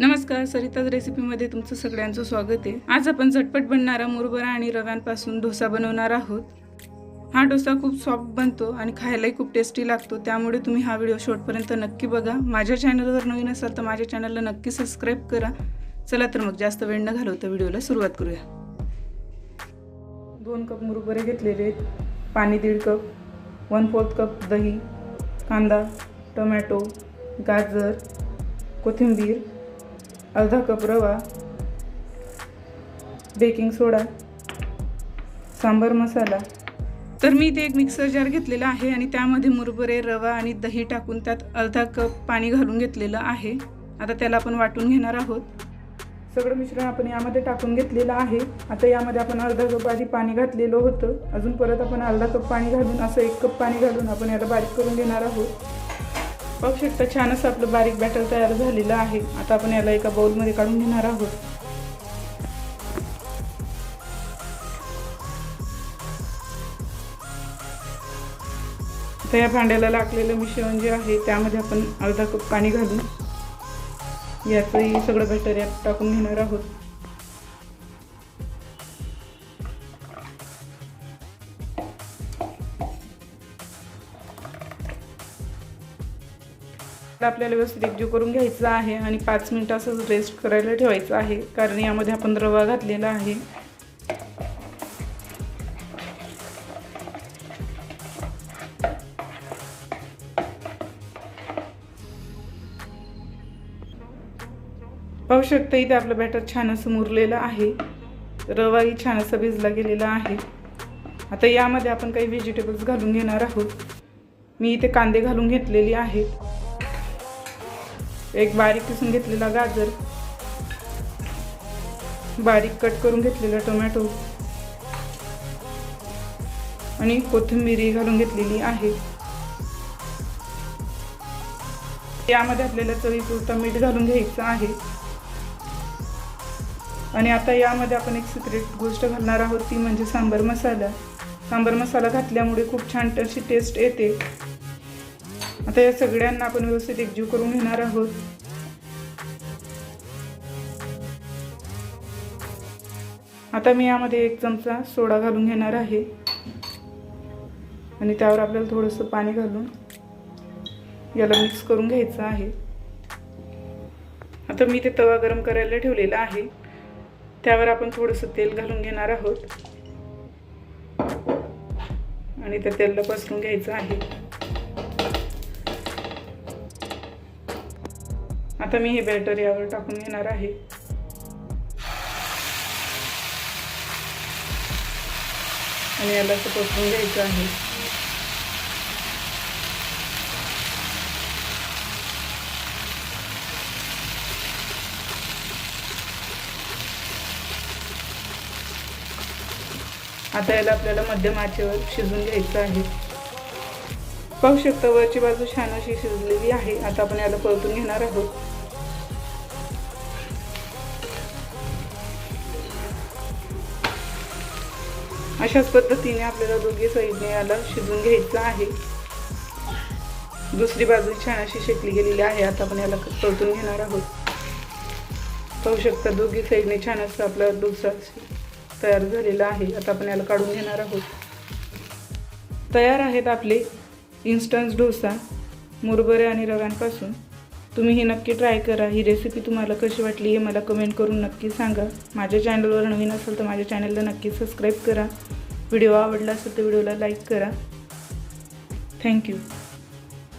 नमस्कार सरिताज रेसिपीमध्ये तुमचं सगळ्यांचं स्वागत आहे. आज आपण झटपट बनणारा मुरबरा आणि रव्यांपासून डोसा बनवणार आहोत. हा डोसा खूप सॉफ्ट बनतो आणि खायलाही खूप टेस्टी लागतो. त्यामुळे तुम्ही हा व्हिडिओ शेवटपर्यंत नक्की बघा. माझ्या चॅनलवर नवीन असाल तर माझ्या चॅनलला नक्की सबस्क्राईब करा. चला तर मग जास्त वेळ न घालवता व्हिडिओला सुरुवात करूया. दोन कप मुरबरे घेतलेले पाणी दीड कप वन फोर्थ कप दही कांदा टोमॅटो गाजर कोथिंबीर अर्धा कप रवा बेकिंग सोडा सांबार मसाला. तर मी इथे एक मिक्सर जार घेतलेला आहे आणि त्यामध्ये मुरबरे रवा आणि दही टाकून त्यात अर्धा कप पाणी घालून घेतलेलं आहे. आता त्याला आपण वाटून घेणार आहोत. सगळं मिश्रण आपण यामध्ये टाकून घेतलेलं आहे. आता यामध्ये आपण अर्धा कप आधी पाणी घातलेलं होतं. अजून परत आपण अर्धा कप पाणी घालून असं एक कप पाणी घालून आपण याला बारीक करून घेणार आहोत. बघू शकता छान असं आपलं बारीक बॅटर तयार झालेलं आहे. आता आपण याला एका बाउलमध्ये काढून घेणार आहोत. आता या भांड्याला लागलेलं मिश्रण जे आहे त्यामध्ये आपण अर्धा कप पाणी घालून याचंही सगळं बॅटर यात टाकून घेणार आहोत. आपल्याला व्यवस्थित एकजीव करून घ्यायचं आहे आणि पाच मिनिटं असंच रेस्ट करायला ठेवायचं आहे. कारण यामध्ये आपण रवा घातलेला आहे. पाहू शकता इथे आपलं बॅटर छान असं मुरलेलं आहे. रवाही छान असा भिजला गेलेला आहे. आता यामध्ये आपण काही व्हेजिटेबल्स घालून घेणार आहोत. मी इथे कांदे घालून घेतलेले आहेत. एक बारीक किसून घेतलेला गाजर. बारीक कट करून घेतलेला टोमॅटो. आणि कोथिंबिरी घालून घेतलेली आहे. यामध्ये आपल्याला चवीपुरतं मीठ घालून घ्यायचं आहे. आणि आता यामध्ये आपण एक सिक्रेट गोष्ट घालणार आहोत ती म्हणजे सांबर मसाला. सांबर मसाला घातल्यामुळे खूप छान अशी टेस्ट येते. आता या सगळ्यांना आपण व्यवस्थित एकजीव करून घेणार आहोत. आता मी यामध्ये एक चमचा सोडा घालून घेणार आहे. आणि त्यावर आपल्याला थोडंसं पाणी घालून याला मिक्स करून घ्यायचं आहे. आता मी ते तवा गरम करायला ठेवलेला आहे. त्यावर आपण थोडंसं तेल घालून घेणार आहोत. आणि त्या तेलला पसरून घ्यायचं आहे. आता मी हे बॅटर यावर टाकून घेणार आहे. आणि याला असं पसरून घ्यायचं आहे. आता याला आपल्याला मध्यम आचेवर शिजून घ्यायचं आहे. पाहू शकता वरची बाजू छान अशी शिजलेली आहे. आता आपण याला परतून घेणार आहोत. अशाच पद्धतीने आपल्याला दोघे साईडने याला शिजून घ्यायचं आहे. दुसरी बाजू छान अशी शेकली गेलेली आहे. आता आपण याला परतून घेणार आहोत. पाहू शकता दोघी साईडने छान असं आपला डोसा तयार झालेला आहे. आता आपण याला काढून घेणार आहोत. तयार आहेत आपले इन्स्टंट डोसा मुरबरे आणि रव्यांपासून. तुम्ही हे नक्की ट्राय करा. ही रेसिपी तुम्हाला कशी वाटली हे मला कमेंट करून नक्की सांगा. माझ्या चॅनलवर नवीन असेल तर माझ्या चॅनलला नक्की सबस्क्राईब करा. व्हिडिओ आवडला असेल तर व्हिडिओला लाईक करा. थँक्यू